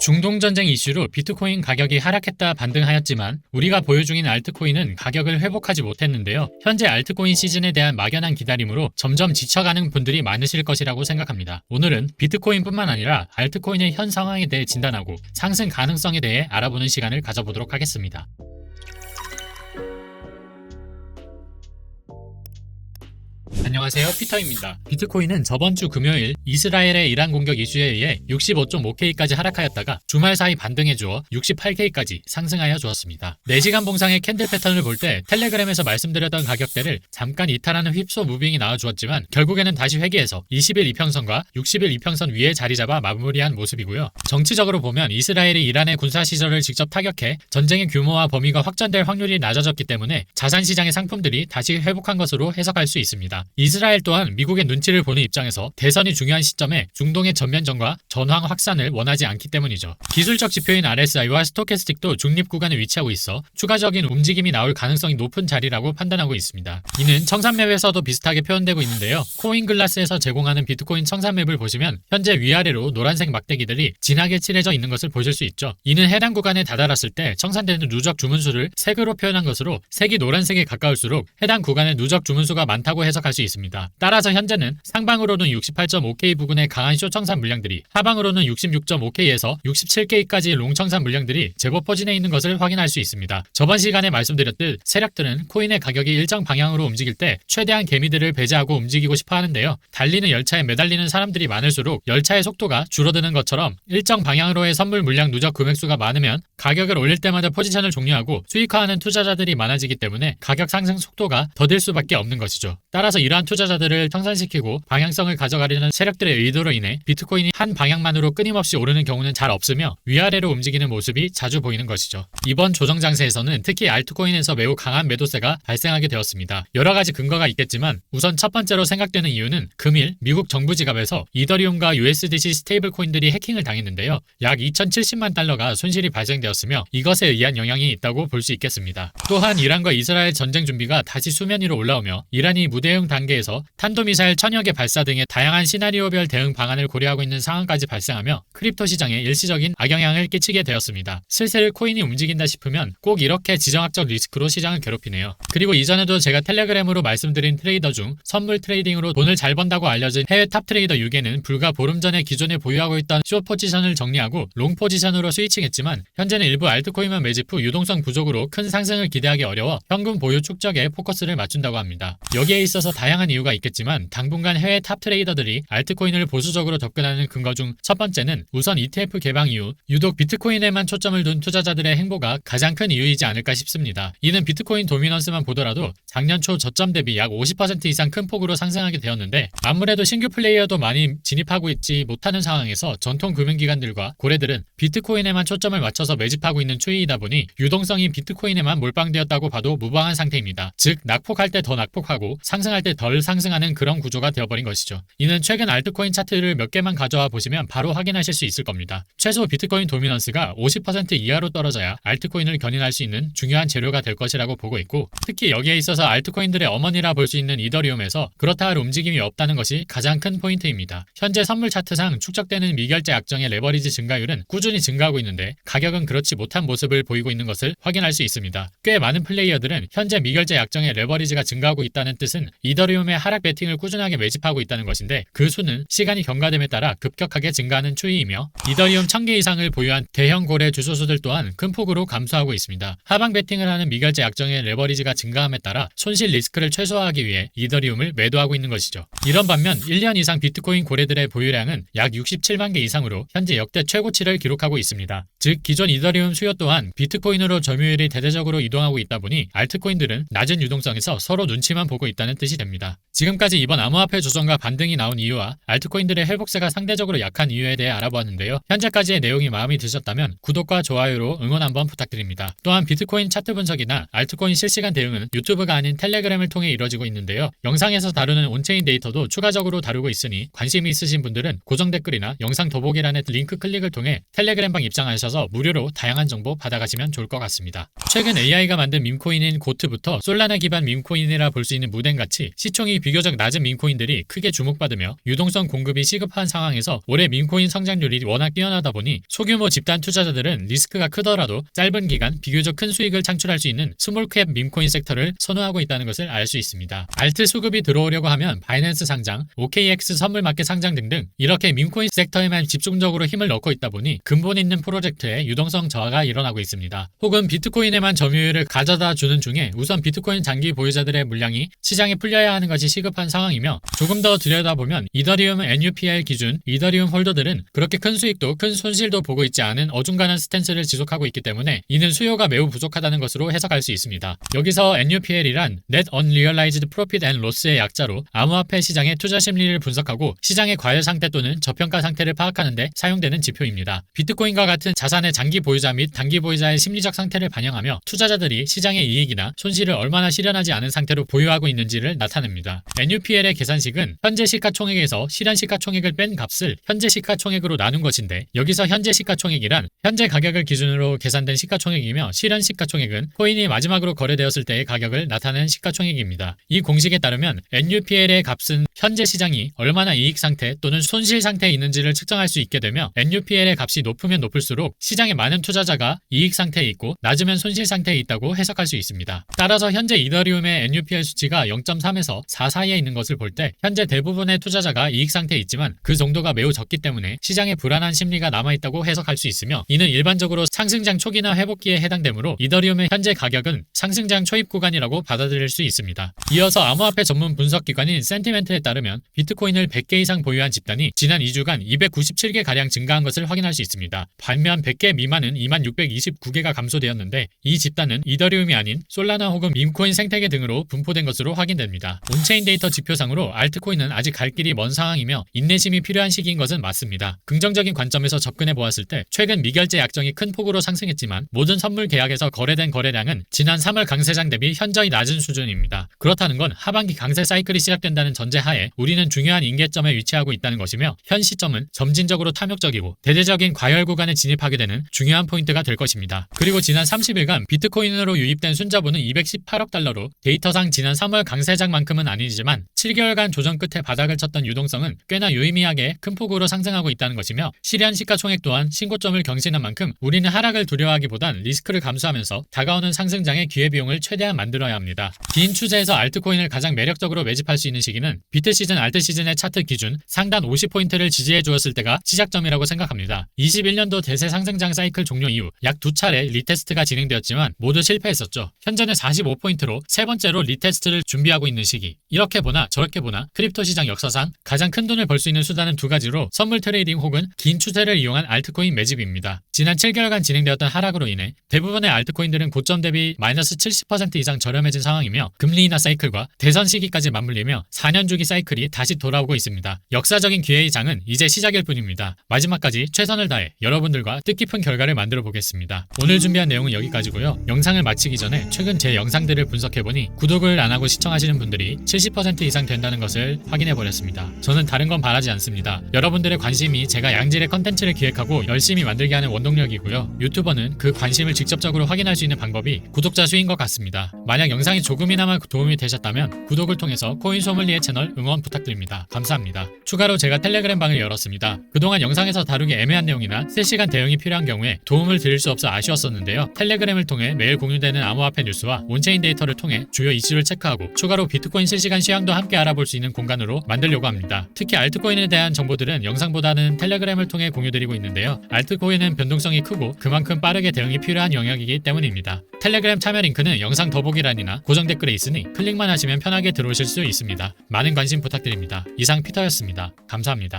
중동 전쟁 이슈로 비트코인 가격이 하락했다 반등하였지만 우리가 보유 중인 알트코인은 가격을 회복하지 못했는데요. 현재 알트코인 시즌에 대한 막연한 기다림으로 점점 지쳐가는 분들이 많으실 것이라고 생각합니다. 오늘은 비트코인뿐만 아니라 알트코인의 현 상황에 대해 진단하고 상승 가능성에 대해 알아보는 시간을 가져보도록 하겠습니다. 안녕하세요 피터입니다. 비트코인은 저번 주 금요일 이스라엘의 이란 공격 이슈에 의해 65.5K까지 하락하였다가 주말 사이 반등해 주어 68K까지 상승하여 주었습니다. 4시간 봉상의 캔들 패턴을 볼 때 텔레그램에서 말씀드렸던 가격대를 잠깐 이탈하는 휩소 무빙이 나와 주었지만 결국에는 다시 회귀해서 20일 이평선과 60일 이평선 위에 자리 잡아 마무리한 모습이고요. 정치적으로 보면 이스라엘이 이란의 군사 시설을 직접 타격해 전쟁의 규모와 범위가 확전될 확률이 낮아졌기 때문에 자산 시장의 상품들이 다시 회복한 것으로 해석할 수 있습니다. 이스라엘 또한 미국의 눈치를 보는 입장에서 대선이 중요한 시점에 중동의 전면전과 전황 확산을 원하지 않기 때문이죠. 기술적 지표인 RSI와 스토캐스틱도 중립 구간에 위치하고 있어 추가적인 움직임이 나올 가능성이 높은 자리라고 판단하고 있습니다. 이는 청산맵에서도 비슷하게 표현되고 있는데요. 코인글라스에서 제공하는 비트코인 청산맵을 보시면 현재 위아래로 노란색 막대기들이 진하게 칠해져 있는 것을 보실 수 있죠. 이는 해당 구간에 다다랐을 때 청산되는 누적 주문수를 색으로 표현한 것으로 색이 노란색에 가까울수록 해당 구간의 누적 주문수가 많다고 해석할 수 있습니다. 따라서 현재는 상방으로는 68.5K 부근의 강한 쇼청산 물량들이 하방으로는 66.5K에서 67K까지 롱청산 물량들이 제법 포진해 있는 것을 확인할 수 있습니다. 저번 시간에 말씀드렸듯 세력들은 코인의 가격이 일정 방향으로 움직일 때 최대한 개미들을 배제하고 움직이고 싶어 하는데요. 달리는 열차에 매달리는 사람들이 많을수록 열차의 속도가 줄어드는 것처럼 일정 방향으로의 선물 물량 누적 금액수가 많으면 가격을 올릴 때마다 포지션을 종료하고 수익화하는 투자자들이 많아지기 때문에 가격 상승 속도가 더딜 수밖에 없는 것이죠. 따라서 이러한 투자자들을 청산시키고 방향성을 가져가려는 세력들의 의도로 인해 비트코인이 한 방향만으로 끊임없이 오르는 경우는 잘 없으며 위아래로 움직이는 모습이 자주 보이는 것이죠. 이번 조정 장세에서는 특히 알트코인에서 매우 강한 매도세가 발생하게 되었습니다. 여러 가지 근거가 있겠지만 우선 첫 번째로 생각되는 이유는 금일 미국 정부 지갑에서 이더리움과 USDC 스테이블 코인들이 해킹을 당했는데요. 약 2,070만 달러가 손실이 발생되었으며 이것에 의한 영향이 있다고 볼 수 있겠습니다. 또한 이란과 이스라엘 전쟁 준비가 다시 수면 위로 올라오며 이란이 무대응 단계에서 탄도미사일 천여 개 발사 등의 다양한 시나리오별 대응 방안을 고려하고 있는 상황까지 발생하며 크립토 시장에 일시적인 악영향을 끼치게 되었습니다. 슬슬 코인이 움직인다 싶으면 꼭 이렇게 지정학적 리스크로 시장을 괴롭히네요. 그리고 이전에도 제가 텔레그램으로 말씀드린 트레이더 중 선물 트레이딩으로 돈을 잘 번다고 알려진 해외 탑 트레이더 6에는 불과 보름 전에 기존에 보유하고 있던 숏 포지션을 정리하고 롱 포지션으로 스위칭했지만 현재는 일부 알트코인만 매집 후 유동성 부족으로 큰 상승을 기대하기 어려워 현금 보유 축적에 포커스를 맞춘다고 합니다. 여기에 있어서 다양한 이유가 있겠지만 당분간 해외 탑 트레이더들이 알트코인을 보수적으로 접근하는 근거 중 첫 번째는 우선 ETF 개방 이후 유독 비트코인에만 초점을 둔 투자자들의 행보가 가장 큰 이유이지 않을까 싶습니다. 이는 비트코인 도미넌스만 보더라도 작년 초 저점 대비 약 50% 이상 큰 폭으로 상승하게 되었는데 아무래도 신규 플레이어도 많이 진입하고 있지 못하는 상황에서 전통 금융기관들과 고래들은 비트코인에만 초점을 맞춰서 매집하고 있는 추이이다 보니 유동성이 비트코인에만 몰빵되었다고 봐도 무방한 상태입니다. 즉 낙폭할 때 더 낙폭하고 상승할 때덜 상승하는 그런 구조가 되어버린 것이죠. 이는 최근 알트코인 차트를 몇 개만 가져와 보시면 바로 확인하실 수 있을 겁니다. 최소 비트코인 도미넌스가 50% 이하로 떨어져야 알트코인을 견인할 수 있는 중요한 재료가 될 것이라고 보고 있고 특히 여기에 있어서 알트코인들의 어머니라 볼 수 있는 이더리움에서 그렇다 할 움직임이 없다는 것이 가장 큰 포인트입니다. 현재 선물 차트상 축적되는 미결제 약정의 레버리지 증가율은 꾸준히 증가하고 있는데 가격은 그렇지 못한 모습을 보이고 있는 것을 확인할 수 있습니다. 꽤 많은 플레이어들은 현재 미결제 약정의 레버리지가 증가하고 있다는 뜻은 이더리움 의 하락 베팅을 꾸준하게 매집하고 있다는 것인데 그 수는 시간이 경과됨에 따라 급격하게 증가하는 추이이며 이더리움 1000개 이상을 보유한 대형 고래 주소수들 또한 큰 폭으로 감소하고 있습니다. 하방 베팅을 하는 미결제 약정의 레버리지가 증가함에 따라 손실 리스크를 최소화하기 위해 이더리움을 매도하고 있는 것이죠. 이런 반면 1년 이상 비트코인 고래들의 보유량은 약 67만 개 이상으로 현재 역대 최고치를 기록하고 있습니다. 즉 기존 이더리움 수요 또한 비트코인으로 점유율이 대대적으로 이동하고 있다 보니 알트코인들은 낮은 유동성에서 서로 눈치만 보고 있다는 뜻이 됩니다. 지금까지 이번 암호화폐 조정과 반등이 나온 이유와 알트코인들의 회복세가 상대적으로 약한 이유에 대해 알아보았는데요. 현재까지의 내용이 마음에 드셨다면 구독과 좋아요로 응원 한번 부탁드립니다. 또한 비트코인 차트 분석이나 알트코인 실시간 대응은 유튜브가 아닌 텔레그램을 통해 이뤄지고 있는데요. 영상에서 다루는 온체인 데이터도 추가적으로 다루고 있으니 관심이 있으신 분들은 고정 댓글이나 영상 더보기란의 링크 클릭을 통해 텔레그램방 입장하셔서 무료로 다양한 정보 받아가시면 좋을 것 같습니다. 최근 AI가 만든 밈코인인 고트부터 솔라나 기반 밈코인이라 볼 수 있는 무덴같이 시총이 비교적 낮은 밈코인들이 크게 주목받으며 유동성 공급이 시급한 상황에서 올해 밈코인 성장률이 워낙 뛰어나다 보니 소규모 집단 투자자들은 리스크가 크더라도 짧은 기간 비교적 큰 수익을 창출할 수 있는 스몰캡 밈코인 섹터를 선호하고 있다는 것을 알 수 있습니다. 알트 수급이 들어오려고 하면 바이낸스 상장, OKX 선물 마켓 상장 등등 이렇게 밈코인 섹터에만 집중적으로 힘을 넣고 있다 보니 근본 있는 프로젝트의 유동성 저하가 일어나고 있습니다. 혹은 비트코인에만 점유율을 가져다 주는 중에 우선 비트코인 장기 보유자들의 물량이 시장에 풀려야 하는 것이 시급한 상황이며 조금 더 들여다보면 이더리움 NUPL 기준 이더리움 홀더들은 그렇게 큰 수익도 큰 손실도 보고 있지 않은 어중간한 스탠스를 지속하고 있기 때문에 이는 수요가 매우 부족하다는 것으로 해석할 수 있습니다. 여기서 NUPL이란 Net Unrealized Profit and Loss의 약자로 암호화폐 시장의 투자 심리를 분석하고 시장의 과열 상태 또는 저평가 상태를 파악하는 데 사용되는 지표입니다. 비트코인과 같은 자산의 장기 보유자 및 단기 보유자의 심리적 상태를 반영하며 투자자들이 시장의 이익이나 손실을 얼마나 실현하지 않은 상태로 보유하고 있는지를 나타냅니다. NUPL의 계산식은 현재 시가총액에서 실현 시가총액을 뺀 값을 현재 시가총액으로 나눈 것인데 여기서 현재 시가총액이란 현재 가격을 기준으로 계산된 시가총액이며 실현 시가총액은 코인이 마지막으로 거래되었을 때의 가격을 나타내는 시가총액입니다. 이 공식에 따르면 NUPL의 값은 현재 시장이 얼마나 이익 상태 또는 손실 상태에 있는지를 측정할 수 있게 되며 NUPL의 값이 높으면 높을수록 시장에 많은 투자자가 이익 상태에 있고 낮으면 손실 상태에 있다고 해석할 수 있습니다. 따라서 현재 이더리움의 NUPL 수치가 0.3에서 4 사이에 있는 것을 볼 때 현재 대부분의 투자자가 이익 상태에 있지만 그 정도가 매우 적기 때문에 시장에 불안한 심리가 남아 있다고 해석할 수 있으며 이는 일반적으로 상승장 초기나 회복기에 해당되므로 이더리움의 현재 가격은 상승장 초입 구간이라고 받아들일 수 있습니다. 이어서 암호화폐 전문 분석 기관인 센티멘트에 따르면 비트코인을 100개 이상 보유한 집단이 지난 2주간 297개 가량 증가한 것을 확인할 수 있습니다. 반면 100개 미만은 2629개가 감소되었는데 이 집단은 이더리움이 아닌 솔라나 혹은 밈코인 생태계 등으로 분포된 것으로 확인됩니다. 온체인 데이터 지표상으로 알트코인은 아직 갈 길이 먼 상황이며 인내심이 필요한 시기인 것은 맞습니다. 긍정적인 관점에서 접근해 보았을 때 최근 미결제 약정이 큰 폭으로 상승했지만 모든 선물 계약에서 거래된 거래량은 지난 3월 강세장 대비 현저히 낮은 수준입니다. 그렇다는 건 하반기 강세 사이클이 시작된다는 전제하에 우리는 중요한 인계점에 위치하고 있다는 것이며 현 시점은 점진적으로 탐욕적이고 대대적인 과열 구간에 진입하게 되는 중요한 포인트가 될 것입니다. 그리고 지난 30일간 비트코인으로 유입된 순자본은 218억 달러로 데이터상 지난 3월 강세장만큼 은 아니지만 7개월간 조정 끝에 바닥을 쳤던 유동성은 꽤나 유의미하게 큰 폭으로 상승하고 있다는 것이며 실현 시가총액 또한 신고점을 경신한 만큼 우리는 하락을 두려워하기보단 리스크를 감수하면서 다가오는 상승장의 기회비용을 최대한 만들어야 합니다. 긴 추세에서 알트코인을 가장 매력적으로 매집할 수 있는 시기는 비트 시즌 알트 시즌의 차트 기준 상단 50포인트를 지지해 주었을 때가 시작점이라고 생각합니다. 21년도 대세 상승장 사이클 종료 이후 약 두 차례 리테스트가 진행되었지만 모두 실패했었죠. 현재는 45포인트로 세 번째로 리테스트를 준비하고 있는 시기. 이렇게 보나 저렇게 보나 크립토 시장 역사상 가장 큰 돈을 벌 수 있는 수단은 두 가지로 선물 트레이딩 혹은 긴 추세를 이용한 알트코인 매집입니다. 지난 7개월간 진행되었던 하락으로 인해 대부분의 알트코인들은 고점 대비 마이너스 70% 이상 저렴해진 상황이며 금리 인하 사이클과 대선 시기까지 맞물리며 4년 주기 사이클이 다시 돌아오고 있습니다. 역사적인 기회의 장은 이제 시작일 뿐입니다. 마지막까지 최선을 다해 여러분들과 뜻깊은 결과를 만들어 보겠습니다. 오늘 준비한 내용은 여기까지고요. 영상을 마치기 전에 최근 제 영상들을 분석해보니 구독을 안 하고 시청하시는 분들이 70% 이상 된다는 것을 확인해 버렸습니다. 저는 다른 건 바라지 않습니다. 여러분들의 관심이 제가 양질의 컨텐츠를 기획하고 열심히 만들게 하는 원동력이고요. 유튜버는 그 관심을 직접적으로 확인할 수 있는 방법이 구독자 수인 것 같습니다. 만약 영상이 조금이나마 도움이 되셨다면 구독을 통해서 코인 소믈리에 채널 응원 부탁드립니다. 감사합니다. 추가로 제가 텔레그램 방을 열었습니다. 그동안 영상에서 다루기 애매한 내용이나 실시간 대응이 필요한 경우에 도움을 드릴 수 없어 아쉬웠었는데요. 텔레그램을 통해 매일 공유되는 암호화폐 뉴스와 온체인 데이터를 통해 주요 이슈를 체크하고 추가로 비 트코인 실시간 시황도 함께 알아볼 수 있는 공간으로 만들려고 합니다. 특히 알트코인에 대한 정보들은 영상보다는 텔레그램을 통해 공유드리고 있는데요. 알트코인은 변동성이 크고 그만큼 빠르게 대응이 필요한 영역이기 때문입니다. 텔레그램 참여 링크는 영상 더보기란이나 고정 댓글에 있으니 클릭만 하시면 편하게 들어오실 수 있습니다. 많은 관심 부탁드립니다. 이상 피터였습니다. 감사합니다.